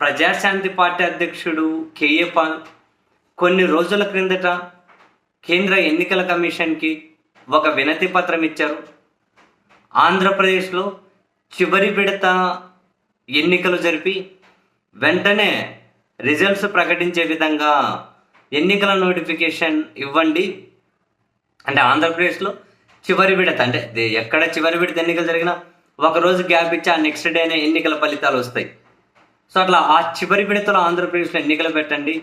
Praja Shanti party అధ్యక్షుడు K A Paul కొన్ని రోజుల క్రిందట కేంద్ర ఎన్నికల కమిషన్కి ఒక వినతి పత్రం ఇచ్చారు. ఆంధ్రప్రదేశ్లో చివరి విడత ఎన్నికలు జరిపి వెంటనే రిజల్ట్స్ ప్రకటించే విధంగా ఎన్నికల నోటిఫికేషన్ ఇవ్వండి. అంటే ఆంధ్రప్రదేశ్లో చివరి విడత అంటే ఎక్కడ చివరి విడత ఎన్నికలు జరిగినా ఒక రోజు గ్యాప్ ఇచ్చి ఆ నెక్స్ట్ డేనే ఎన్నికల ఫలితాలు వస్తాయి. సో అట్లా ఆ చివరి విడతలో ఆంధ్రప్రదేశ్లో ఎన్నికలు పెట్టండి.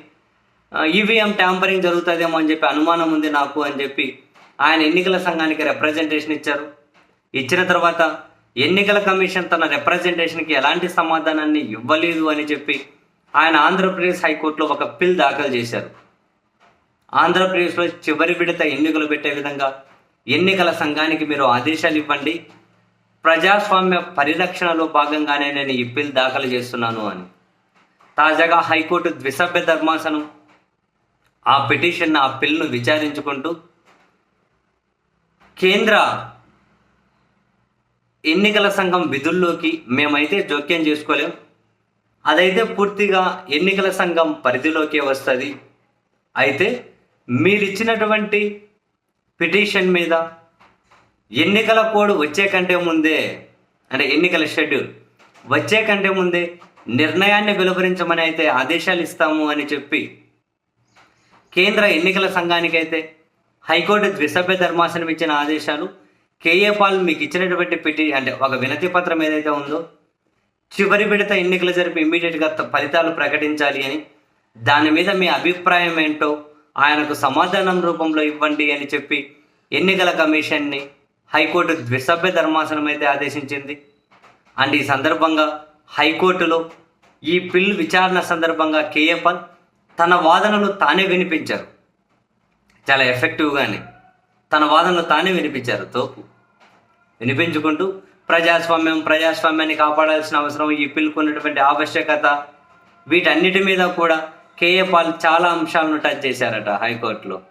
ఈవీఎం ట్యాంపరింగ్ జరుగుతుందేమో అని చెప్పి అనుమానం ఉంది నాకు అని చెప్పి ఆయన ఎన్నికల సంఘానికి రిప్రజెంటేషన్ ఇచ్చారు. ఇచ్చిన తర్వాత ఎన్నికల కమిషన్ తన రిప్రజెంటేషన్కి ఎలాంటి సమాధానాన్ని ఇవ్వలేదు అని చెప్పి ఆయన ఆంధ్రప్రదేశ్ హైకోర్టులో ఒక పిల్ దాఖలు చేశారు. ఆంధ్రప్రదేశ్లో చివరి విడత ఎన్నికలు పెట్టే విధంగా ఎన్నికల సంఘానికి మీరు ఆదేశాలు ఇవ్వండి. ప్రజాస్వామ్య పరిరక్షణలో భాగంగానే నేను ఈ బిల్ దాఖలు చేస్తున్నాను అని. తాజాగా హైకోర్టు ద్విసభ్య ధర్మాసనం ఆ పిటిషన్ ఆ బిల్ను విచారించుకుంటూ కేంద్ర ఎన్నికల సంఘం విధుల్లోకి మేమైతే జోక్యం చేసుకోలేం. అదైతే పూర్తిగా ఎన్నికల సంఘం పరిధిలోకే వస్తుంది. అయితే మీరిచ్చినటువంటి పిటిషన్ మీద ఎన్నికల కోడ్ వచ్చే కంటే ముందే అంటే ఎన్నికల షెడ్యూల్ వచ్చే కంటే ముందే నిర్ణయాన్ని వెలువరించమని అయితే ఆదేశాలు ఇస్తాము అని చెప్పి కేంద్ర ఎన్నికల సంఘానికి అయితే హైకోర్టు ద్విసభ్య ధర్మాసనం ఇచ్చిన ఆదేశాలు కేఏ పాల్ మీకు ఇచ్చినటువంటి పిటి అంటే ఒక వినతి పత్రం ఏదైతే ఉందో చివరి విడత ఎన్నికలు జరిపి ఇమ్మీడియట్గా ఫలితాలు ప్రకటించాలి అని దాని మీద మీ అభిప్రాయం ఏంటో ఆయనకు సమాధానం రూపంలో ఇవ్వండి అని చెప్పి ఎన్నికల కమిషన్ని హైకోర్టు ద్విసభ్య ధర్మాసనం అయితే ఆదేశించింది. అండ్ ఈ సందర్భంగా హైకోర్టులో ఈ పిల్ విచారణ సందర్భంగా కేఏ పాల్ తన వాదనలు తానే వినిపించారు. చాలా ఎఫెక్టివ్గానే తన వాదనలు తానే వినిపించారు. తోపు. వినిపించుకుంటూ ప్రజాస్వామ్యం ప్రజాస్వామ్యాన్ని కాపాడాల్సిన అవసరం ఈ పిల్లుకున్నటువంటి ఆవశ్యకత వీటన్నిటి మీద కూడా కేఏ పాల్ చాలా అంశాలను టచ్ చేశారట హైకోర్టులో.